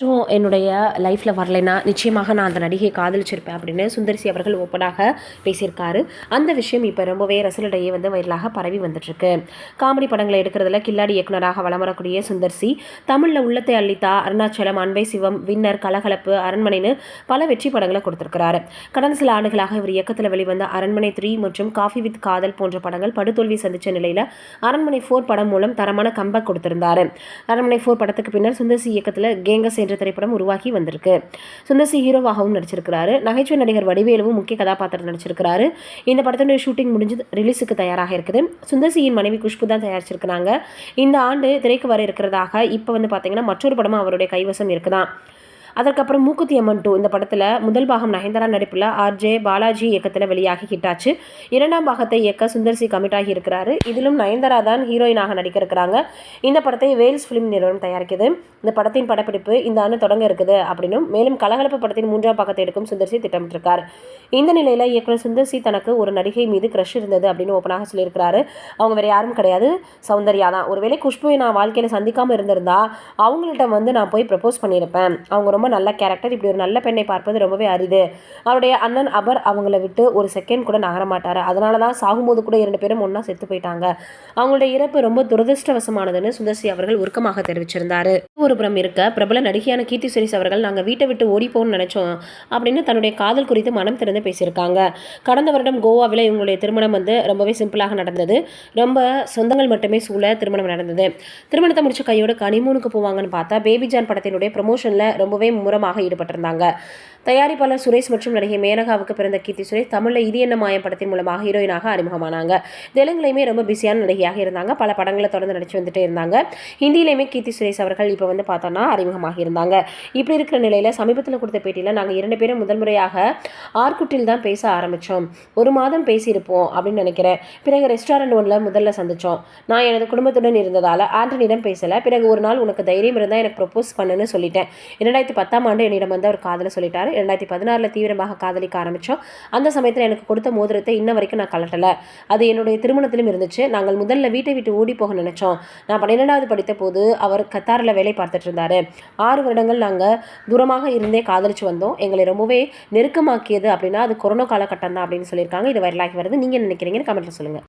மற்றும் என்னுடைய லைஃப்பில் வரலைன்னா நிச்சயமாக நான் அந்த நடிகை காதலிச்சிருப்பேன் அப்படின்னு சுந்தர்சி அவர்கள் ஓப்பனாக பேசியிருக்காரு. அந்த விஷயம் இப்போ ரொம்பவே ரசலிடையே வந்து வைரலாக பரவி வந்துட்டுருக்கு. காமெடி படங்களை எடுக்கிறதுல கில்லாடி இயக்குனராக வலம் வரக்கூடிய சுந்தர்சி தமிழில் உள்ளத்தை அள்ளித்தா அருணாச்சலம் அன்பை சிவம் வின்னர் கலகலப்பு அரண்மனைன்னு பல வெற்றி படங்களை கொடுத்துருக்கிறாரு. கடந்த சில ஆண்டுகளாக இவர் இயக்கத்தில் வெளிவந்த அரண்மனை த்ரீ மற்றும் காஃபி வித் காதல் போன்ற படங்கள் படுதோல்வி சந்தித்த நிலையில் அரண்மனை ஃபோர் படம் மூலம் தரமான கம்பேக் கொடுத்திருந்தார். அரண்மனை ஃபோர் படத்துக்கு பின்னர் சுந்தர்சி இயக்கத்தில் கேங்கஸ் என்ற திரைப்படம் உருவாகி வந்திருக்கு. சுந்தசி ஹீரோவாகவும் நடிச்சிருக்கிறாரு. நகைச்சுவை நடிகர் வடிவேலுவும் முக்கிய கதாபாத்திரம் நடிச்சிருக்கிறாரு. இந்த படத்தினுடைய ஷூட்டிங் முடிஞ்சு ரிலீஸுக்கு தயாராக இருக்குது. சுந்தர்சியின் மனைவி குஷ்பு தான் தயாரிச்சிருக்கிறாங்க. இந்த ஆண்டு திரைக்கு வர இருக்கிறதாக இப்போ வந்து பார்த்தீங்கன்னா மற்றொரு படமும் அவருடைய கைவசம் இருக்குதான். அதற்கப்புறம் மூக்குத்தி அம்மன் டூ இந்த படத்தில் முதல் பாகம் நயன்தாரா நடிப்பில் ஆர்ஜே பாலாஜி இயக்கத்தில் வெளியாகி ஹிட்டாச்சு இரண்டாம் பாகத்தை இயக்க சுந்தர்சி கமிட் ஆகி இருக்கிறாரு. இதிலும் நயன்தாரா தான் ஹீரோயினாக நடிக்க இருக்கிறாங்க இந்த படத்தை வேல்ஸ் ஃபிலிம் நிறுவனம் தயாரிக்குது. இந்த படத்தின் படப்பிடிப்பு இந்த ஆண்டு தொடங்க இருக்குது அப்படின்னும் மேலும் கலகலப்பு படத்தின் மூன்றாம் பாகத்தை எடுக்கும் சுந்தர்சி திட்டமிட்டிருக்கார். இந்த நிலையில் இயக்குனர் சுந்தர்சி தனக்கு ஒரு நடிகை மீது க்ரஷ் இருந்தது அப்படின்னு ஓப்பனாக சொல்லியிருக்கிறாரு. அவங்க வேறு யாரும் கிடையாது. சௌந்தர்யா தான். ஒருவேளை குஷ்புவை நான் வாழ்க்கையில் சந்திக்காமல் இருந்திருந்தா அவங்கள்ட்ட வந்து நான் போய் ப்ரப்போஸ் பண்ணியிருப்பேன். அவங்க ரொம்ப ரொம்ப நல்ல கேரக்டர் இப்படி ஒரு நல்ல பெண்ணை பார்ப்பது ரொம்பவே அரிது. அவருடைய அண்ணன் அபர் அவங்கள விட்டு ஒரு செகண்ட் கூட நகரமாட்டார் அதனால தான் சாகும்போது கூட இரண்டு பேரும் ஒன்றா செத்து போயிட்டாங்க. அவங்களுடைய இறப்பு ரொம்ப துரதிருஷ்டவசமானதுன்னு சுந்தர்சி அவர்கள் உருக்கமாக தெரிவிச்சிருந்தார். ஒரு புறம் இருக்க பிரபல நடிகையான கீர்த்தி சுரேஷ் அவர்கள் நாங்கள் வீட்டை விட்டு ஓடி நினச்சோம் அப்படின்னு தன்னுடைய காதல் குறித்து மனம் திறந்து பேசியிருக்காங்க. கடந்த வருடம் கோவாவில் இவங்களுடைய திருமணம் வந்து ரொம்பவே சிம்பிளாக நடந்தது. ரொம்ப சொந்தங்கள் மட்டுமே சூழ திருமணம் நடந்தது. திருமணத்தை முடிச்ச கையோட கனிமூனுக்கு போவாங்கன்னு பார்த்தா பேபி ஜான் படத்தினுடைய ப்ரமோஷனில் ரொம்பவே முறமாக ஈடுபட்டிருந்தாங்க. தயாரிப்பாளர் சுரேஷ் மற்றும் நடிகை மேனகாவுக்கு பிறந்த கீர்த்தி சுரேஷ் தமிழில் இது என்ன மாயம் படத்தின் மூலமாக ஹீரோயினாக அறிமுகமானாங்க. தெலுங்குலையுமே ரொம்ப பிஸியான நடிகையாக இருந்தாங்க. பல படங்களை தொடர்ந்து நடிச்சு வந்துட்டே இருந்தாங்க. ஹிந்தியிலையுமே கீர்த்தி சுரேஷ் அவர்கள் இப்போ வந்து பார்த்தோன்னா அறிமுகமாக இருந்தாங்க. இப்படி இருக்கிற நிலையில் சமீபத்தில் கொடுத்த பேட்டியில் நாங்கள் இரண்டு பேரும் முதல் முறையாக ஆர்குட்டில் தான் பேச ஆரம்பித்தோம் ஒரு மாதம் பேசியிருப்போம் அப்படின்னு நினைக்கிறேன். பிறகு ரெஸ்டாரண்ட் ஒன்றில் முதல்ல சந்தித்தோம் நான் எனது குடும்பத்துடன் இருந்ததால் ஆண்டனிடம் பேசலை. பிறகு ஒரு நாள் உனக்கு தைரியம் இருந்தால் எனக்கு ப்ரொப்போஸ் பண்ணுன்னு சொல்லிட்டேன். இரண்டாயிரத்தி பத்தாம் ஆண்டு என்னிடம் வந்து அவர் காதலை சொல்லிட்டாரு. ரெண்டாயிரத்தி பதினாறில் தீவிரமாக காதலிக்க ஆரம்பித்தோம் அந்த சமயத்தில் எனக்கு கொடுத்த மோதிரத்தை இன்ன வரைக்கும் நான் கலட்டலை அது என்னுடைய திருமணத்திலும் இருந்துச்சு. நாங்கள் முதல்ல வீட்டை விட்டு ஓடி போக நினைச்சோம். நான் பன்னிரெண்டாவது படித்த போது அவர் கத்தாரில் வேலை பார்த்துட்டு இருந்தார். ஆறு வருடங்கள் நாங்கள் தூரமாக இருந்தே காதலிச்சு வந்தோம். எங்களை ரொம்பவே நெருக்கமாக்கியது அப்படின்னா அது கொரோனா காலகட்டம் தான் அப்படின்னு சொல்லியிருக்காங்க. இது வைரலாகி வருது. நீங்கள் நினைக்கிறீங்கன்னு கமெண்ட்டில் சொல்லுங்கள்